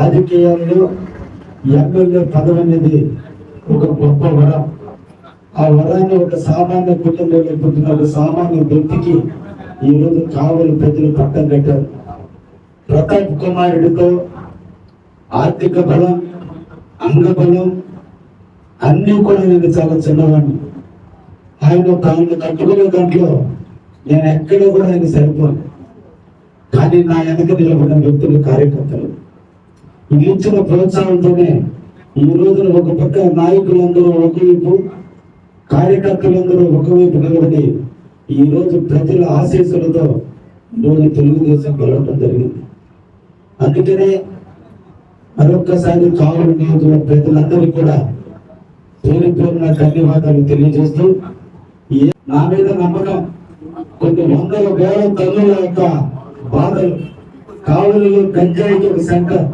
రాజకీయాల్లో ఎమ్మెల్యే పదవి అనేది ఒక గొప్ప వరం. ఆ వరాన్ని ఒక సామాన్య కుటుంబంలో పుట్టిన ఒక సామాన్య వ్యక్తికి ఈ రోజు కావలి ప్రజలు పట్టం కట్టారు. ప్రతాప్ కుమారుడితో ఆర్థిక బలం అంగబలం అన్నీ కూడా నేను చాలా చిన్నవాడిని. ఆయన తాను కట్టుకునే దాంట్లో నేను ఎక్కడ కూడా ఆయన సరిపోను. కానీ నా వెనక నిలబడిన వ్యక్తులు కార్యకర్తలు. ఇది ఇచ్చిన ప్రోత్సాహంతోనే ఈ రోజున ఒక పక్క నాయకులందరూ ఒకవైపు కార్యకర్తలందరూ ఒకవైపు నిలబడి ఈ రోజు ప్రజల ఆశీస్సులతో ఈరోజు తెలుగుదేశం గెలవడం జరిగింది. అందుకనే మరొక్కసారి కావులు నియోజకవర్గ ప్రజలందరికీ కూడా పేరు పేరున ధన్యవాదాలు తెలియజేస్తూ ఏ- నా మీద నమ్మకం కొన్ని వందల వేల తల్లుల యొక్క బాధలు కావలిలో గంజాయికి ఒక సెంటర్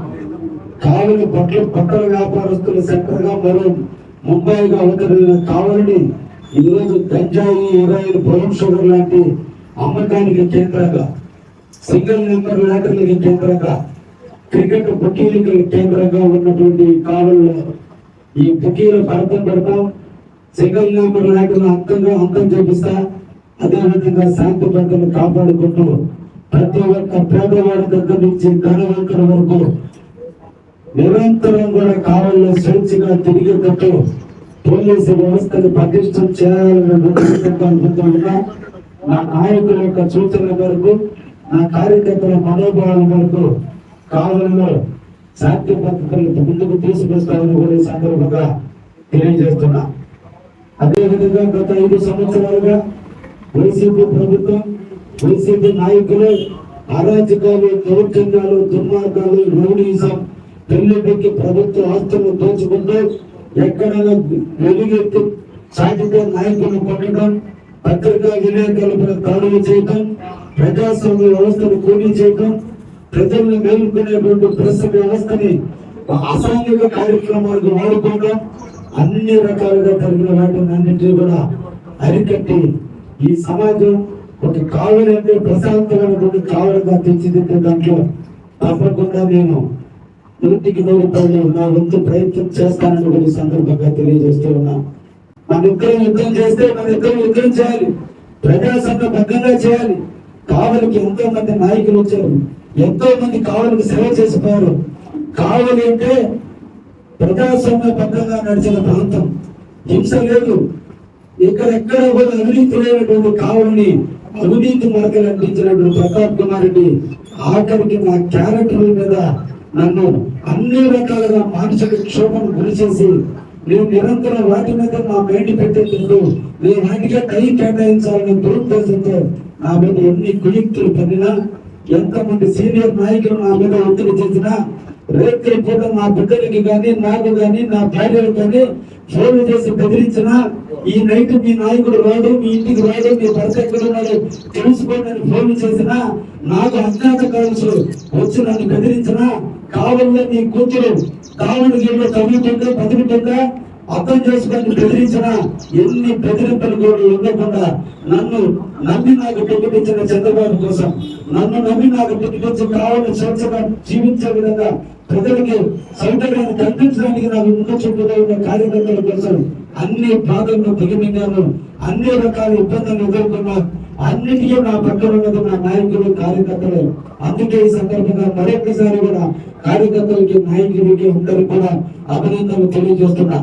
కావలి బట్టల బట్టల వ్యాపారస్తుల సెంటర్గా మరో ముంబైగా అవతరిన కావలిని ఈరోజు గంజాయి ఇరాయిల్ బ్రౌన్ షుగర్ లాంటి అమ్మకానికి కేంద్రంగా సింగిల్ నెంబర్ లాటరీలకి కేంద్రంగా క్రికెట్ బుకీలకి కేంద్రంగా ఉన్నటువంటి కాలంలో ఈ బుకీలు భరతం పెడతాం. సింగిల్ నెంబర్ లాటరీలు అంతంగా అంతం చేపిస్తా అదేవిధంగా శాంతి భద్రతను కాపాడుకుంటూ ప్రతి ఒక్క పేదవాడి దగ్గర నుంచి ధనవంతుల వరకు నిరంతరం కూడా కావాలని స్వేచ్ఛగా తిరిగేటట్టు పోలీసు వ్యవస్థను పటిష్టం చేయాలని నా నాయకుల యొక్క సూచనల మేరకు నా కార్యకర్తల మనోభావాల మేరకు కావలలో శాంతి పద్ధతులను ముందుకు తీసుకొస్తామని కూడా ఈ సందర్భంగా తెలియజేస్తున్నా. అదేవిధంగా గత ఐదు సంవత్సరాలుగా వైసీపీ ప్రభుత్వం వైసీపీ నాయకులు అరాచకాలు దౌర్జన్యాలు దుర్మార్గాలు రౌడీజం పెళ్ళిపెక్కి ప్రభుత్వ ఆస్తులు దోచుకుంటూ ఎక్కడైనా వెలుగెత్తి సాటితో నాయకులు కొట్టడం పత్రికా విలేకరులపై దాడులు చేయటం ప్రజాస్వామ్య వ్యవస్థను కూలీ చేయటం ప్రజల్ని మేలుకునేటువంటి ప్రెస్ వ్యవస్థని అసాంఘిక కార్యక్రమాలకు వాడుకోవడం అన్ని రకాలుగా జరిగిన వాటిని అన్నింటినీ కూడా అరికట్టి ఈ సమాజం ఒక కావలి అంటే ప్రశాంతమైనటువంటి కావలిగా తీర్చిదిద్దే దాంట్లో తప్పకుండా నేను నూటికి నూరు పనులు నా వంతు ప్రయత్నం చేస్తానని సందర్భంగా తెలియజేస్తూ ఉన్నా. మన ఇద్దరం యుద్ధం చేస్తే మన ఇద్దరం యుద్ధం చేయాలి. ప్రజాసంఘ భద్రంగా చేయాలి. కావలికి ఎంతో మంది నాయకులు వచ్చారు. ఎంతో మంది కావలికి సేవ చేసిపోయారు. కావలి అంటే ప్రజాస్వామ్య భద్రంగా నడిచిన ప్రాంతం. హింస లేదు. ఇక్కడ ఎక్కడ కూడా అవినీతి లేనటువంటి కావలిని అవినీతి మరకలు అందించినటువంటి ప్రతాప్ కుమార్ రెడ్డి ఆఖరికి నా క్యారెక్టర్ మీద నన్ను అన్ని రకాలుగా మానసిక క్షోభను గురి చేసి నేను నిరంతరం వాటి మీద నా మైండ్ పెట్టేటప్పుడు నేను వాటికే కై కేటాయించాలనే దురుద్దేశంతో నా మీద ఎన్ని కుయుక్తులు పడినా ఎంతమంది సీనియర్ నాయకులు నా మీద ఒత్తిడి చేసినా రేపు పూట నా బిడ్డలకి కానీ నాకు కానీ నా భార్యలకు కానీ ఫోన్ చేసి బెదిరించిన ఈ నైట్ మీ నాయకుడు రాడు మీ ఇంటికి రాడు మీ భర్త ఎక్కడ ఉన్నాడు తెలుసుకోండి అని ఫోన్ చేసినా నాకు అజ్ఞాత కావచ్చు వచ్చి నన్ను బెదిరించిన కావాలని నీ కూతురు కావలి గిన్నె తగ్గుతుందా బతుకుతుందా అర్థం చేసుకొని బెదిరించిన ఎన్ని బెదిరింపులు కూడా ఉండకుండా నన్ను నమ్మి నాకు టికెటించిన చంద్రబాబు కోసం నన్ను నమ్మి నాకు టికెటించి కావాలని స్వేచ్ఛగా జీవించే విధంగా ప్రజలకి సౌకర్యాన్ని కల్పించడానికి నాకు ముందు ఉన్న కార్యకర్తల కోసం అన్ని బాధలను దిగమింగాను అన్ని రకాల ఇబ్బందులను ఎదుర్కొన్న అన్నిటికీ నా పక్కన ఉన్నది నా నాయకులు కార్యకర్తలు. అందుకే ఈ సందర్భంగా మరొకసారి కూడా కార్యకర్తలకి నాయకులకి అందరూ కూడా అభినందనలు తెలియజేస్తున్నా.